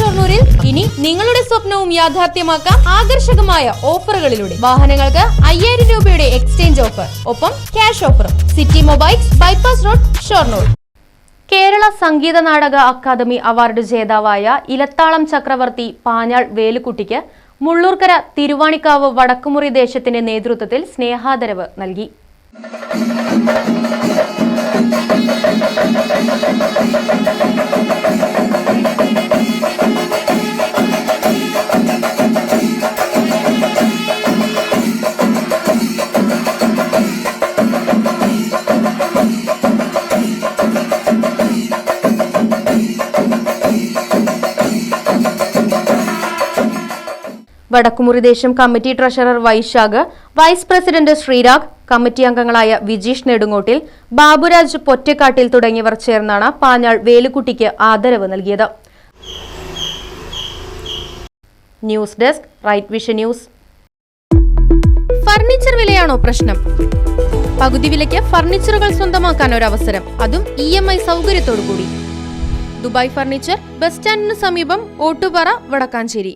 ഷൊർണൂരിൽ ഇനി നിങ്ങളുടെ സ്വപ്നവും യാഥാർത്ഥ്യമാക്കാം ആകർഷകമായ ഓഫറുകളിലൂടെ. വാഹനങ്ങൾക്ക് അയ്യായിരം രൂപയുടെ എക്സ്ചേഞ്ച് ഓഫർ ഒപ്പം ക്യാഷ് ഓഫറും. City mobiles bypass road Shoranur. Kerala Sangeetha Nataka Akademi award ജേതാവായ ഇലത്താളം ചക്രവർത്തി പാഞ്ഞാൾ വേലുക്കുട്ടിക്ക് മുള്ളൂർക്കര തിരുവാണിക്കാവ് വടക്കുമുറി ദേശത്തിന്റെ നേതൃത്വത്തിൽ സ്നേഹാദരവ് നൽകി. വടക്കുമുറി ദേശം committee treasurer Vaishakh vice president Sreerag committee അംഗങ്ങളായ വിജീഷ് നെടുങ്ങോട്ടിൽ ബാബുരാജ് പൊറ്റക്കാട്ടിൽ തുടങ്ങിയവർ ചേർന്നാണ് പാഞ്ഞാൾ വേലുക്കുട്ടിക്ക് ആദരവ് നൽകിയത്. News desk right vision news. Furniture വിലയാണോ പ്രശ്നം? പകുതി വിലയ്ക്ക് ഫർണിച്ചറുകൾ സ്വന്തമാക്കാൻ ഒരു അവസരം അതും ഇ എം ഐ സൗകര്യത്തോടു കൂടി ദുബായ് ഫർണിച്ചർ ബസ് സ്റ്റാൻഡിന് സമീപം ഓട്ടുപാറ വടക്കാഞ്ചേരി.